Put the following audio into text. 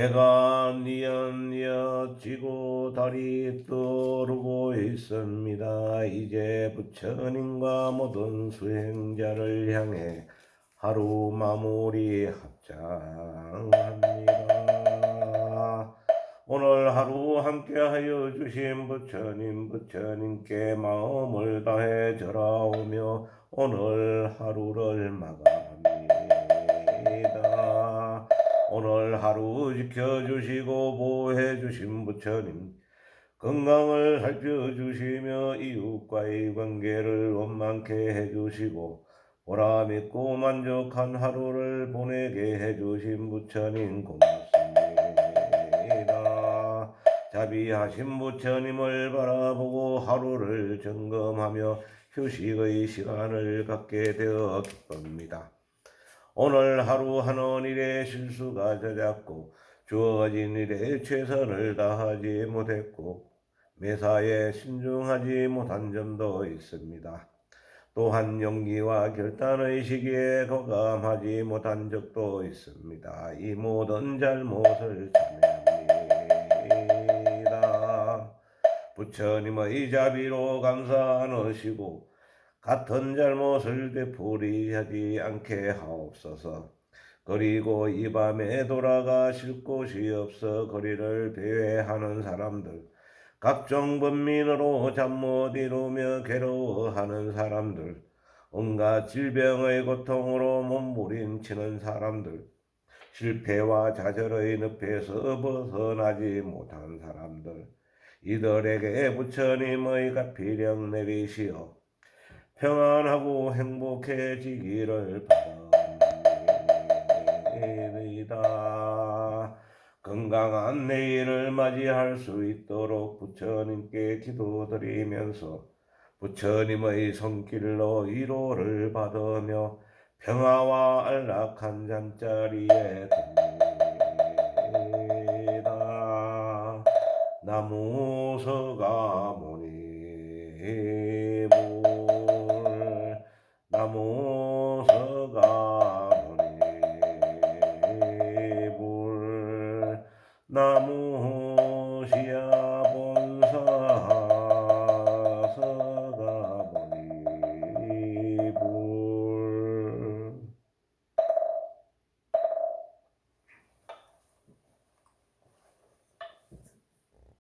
해가 뉘엿뉘엿 지고 달이 떠오르고 있습니다. 이제 부처님과 모든 수행자를 향해 하루 마무리 합장합니다. 오늘 하루 함께하여 주신 부처님 부처님께 마음을 다해 절하오며 오늘 하루를 마감합니다. 오늘 하루 지켜주시고 보호해 주신 부처님 건강을 살펴주시며 이웃과의 관계를 원만케 해주시고 보람 있고 만족한 하루를 보내게 해주신 부처님 고맙습니다. 자비하신 부처님을 바라보고 하루를 점검하며 휴식의 시간을 갖게 되어 기쁩니다. 오늘 하루 하는 일에 실수가 잦았고 주어진 일에 최선을 다하지 못했고 매사에 신중하지 못한 점도 있습니다. 또한 용기와 결단의 시기에 거감하지 못한 적도 있습니다. 이 모든 잘못을 참여합니다. 부처님의 자비로 감사하시고 같은 잘못을 되풀이하지 않게 하옵소서. 그리고 이 밤에 돌아가실 곳이 없어 거리를 배회하는 사람들, 각종 번민으로 잠 못 이루며 괴로워하는 사람들, 온갖 질병의 고통으로 몸부림치는 사람들, 실패와 좌절의 늪에서 벗어나지 못한 사람들, 이들에게 부처님의 가피령 내리시어 평안하고 행복해지기를 바랍니다. 건강한 내일을 맞이할 수 있도록 부처님께 기도드리면서 부처님의 손길로 위로를 받으며 평화와 안락한 잠자리에 듭니다. 나무 서가모니 yeah